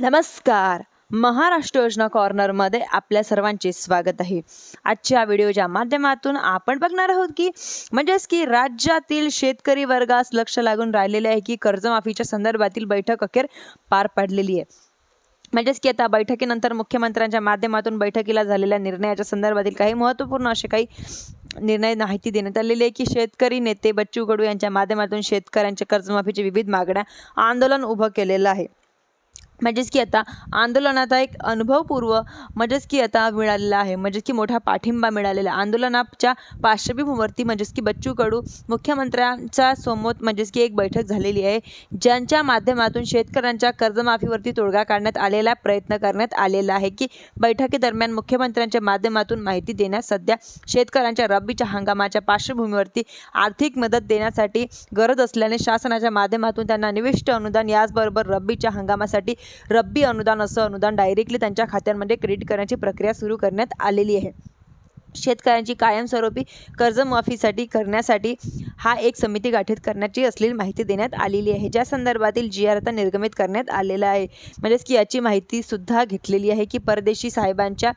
नमस्कार. महाराष्ट्र योजना कॉर्नरमध्ये आपल्या सर्वांचे स्वागत आहे. आजच्या व्हिडिओच्या माध्यमातून आपण बघणार आहोत की म्हणजेच की राज्यातील शेतकरी वर्गास लक्ष लागून राहिलेले आहे की कर्जमाफीच्या संदर्भातील बैठक अखेर पार पडलेली आहे. म्हणजेच की आता बैठकीनंतर मुख्यमंत्र्यांच्या माध्यमातून बैठकीला झालेल्या निर्णयाच्या संदर्भातील काही महत्त्वपूर्ण असे काही निर्णय माहिती देण्यात आलेली आहे की शेतकरी नेते बच्चू कडू यांच्या माध्यमातून शेतकऱ्यांच्या कर्जमाफीची विविध मागण्या आंदोलन उभं केलेलं आहे. म्हणजेच की आता आंदोलनाचा एक अनुभवपूर्व म्हणजेच की आता मिळालेला आहे म्हणजेच की मोठा पाठिंबा मिळालेला आहे. आंदोलनाच्या पार्श्वभूमीवरती म्हणजेच की बच्चू कडू मुख्यमंत्र्यांच्या समोर म्हणजेच की एक बैठक झालेली आहे ज्यांच्या माध्यमातून शेतकऱ्यांच्या कर्जमाफीवरती तोडगा काढण्यात आलेला प्रयत्न करण्यात आलेला आहे की बैठकीदरम्यान मुख्यमंत्र्यांच्या माध्यमातून माहिती देण्यास सध्या शेतकऱ्यांच्या रब्बीच्या हंगामाच्या पार्श्वभूमीवरती आर्थिक मदत देण्यासाठी गरज असल्याने शासनाच्या माध्यमातून त्यांना निविष्ट अनुदान याचबरोबर रब्बीच्या हंगामासाठी रब्बी अनुदान असं अनुदान डायरेक्टली त्यांच्या खात्यांमध्ये क्रेडिट करण्याची प्रक्रिया सुरू करण्यात आलेली आहे. शेतकऱ्यांची कायमस्वरूपी कर्जमाफीसाठी करण्यासाठी हा एक समिती गठीत करण्याची असलेली माहिती देण्यात आलेली आहे. ज्या संदर्भातील जी आर आता निर्गमित करण्यात आलेला आहे. म्हणजेच की याची माहिती सुद्धा घेतलेली आहे की परदेशी साहेबांच्या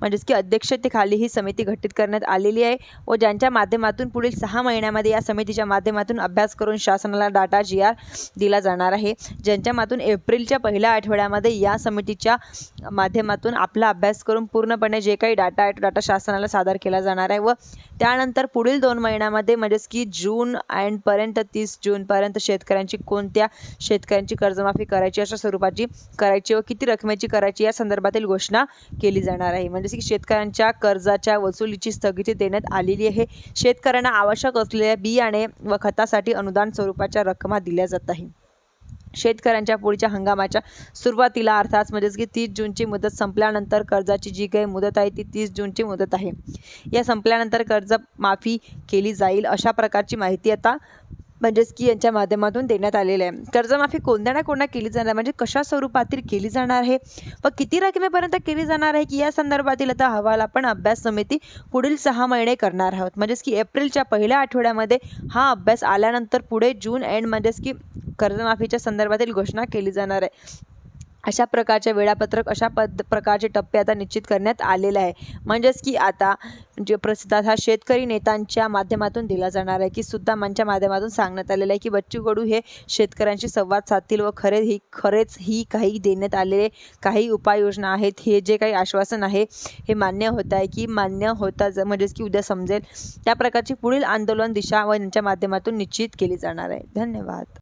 म्हणजेच की अध्यक्षतेखाली ही समिती गठीत करण्यात आलेली आहे व ज्यांच्या माध्यमातून पुढील सहा महिन्यामध्ये या समितीच्या माध्यमातून अभ्यास करून शासनाला डाटा जी आर दिला जाणार आहे. ज्यांच्या मातून एप्रिलच्या पहिल्या आठवड्यामध्ये या समितीच्या माध्यमातून आपला अभ्यास करून पूर्णपणे जे काही डाटा आहे तो डाटा शासनाला सादर केला जाणार आहे व त्यानंतर पुढील दोन महिन्यामध्ये म्हणजेच की जून अँडपर्यंत तीस जूनपर्यंत शेतकऱ्यांची कोणत्या शेतकऱ्यांची कर्जमाफी करायची अशा स्वरूपाची करायची व किती रकमेची करायची या संदर्भातील घोषणा केली जाणार आहे. म्हणजेच की शेतकऱ्यांच्या कर्जाच्या वसुलीची स्थगिती देण्यात आलेली आहे. शेतकऱ्यांना आवश्यक असलेल्या बियाणे व खतासाठी अनुदान स्वरूपाच्या रकमा दिल्या जात आहे शेतकऱ्यांच्या पुढच्या हंगामाच्या सुरुवातीला अर्थात म्हणजेच की तीस जूनची मुदत संपल्यानंतर कर्जाची जी काही मुदत आहे ती तीस जूनची मुदत आहे. या संपल्यानंतर कर्ज माफी केली जाईल अशा प्रकारची माहिती आता म्हणजेच की यांच्या माध्यमातून देण्यात आलेलं आहे. कर्जमाफी कोणत्या ना कोणत्या केली जाणार म्हणजे कशा स्वरूपातील केली जाणार आहे? व किती रकमेपर्यंत केली जाणार आहे? की या संदर्भातील आता अहवाल आपण अभ्यास समिती पुढील सहा महिने करणार आहोत. म्हणजेच की एप्रिलच्या पहिल्या आठवड्यामध्ये हा अभ्यास आल्यानंतर पुढे जून एंड म्हणजेच की कर्जमाफीच्या संदर्भातील घोषणा केली जाणार आहे. अशा प्रकारचे वेळापत्रक अशा पद प्रकारचे टप्पे आता निश्चित करण्यात आलेले आहे. म्हणजेच की आता जे प्रसिद्धात हा शेतकरी नेत्यांच्या माध्यमातून दिला जाणार आहे की सुद्धा मंच्या माध्यमातून सांगण्यात आलेलं आहे की बच्चू कडू हे शेतकऱ्यांशी संवाद साधतील व खरे ही खरेच ही काही देण्यात आलेले काही उपाययोजना आहेत. हे जे काही आश्वासन आहे हे मान्य होत आहे की मान्य होता ज म्हणजेच की उद्या समजेल. त्या प्रकारची पुढील आंदोलन दिशा व यांच्या माध्यमातून निश्चित केली जाणार आहे. धन्यवाद.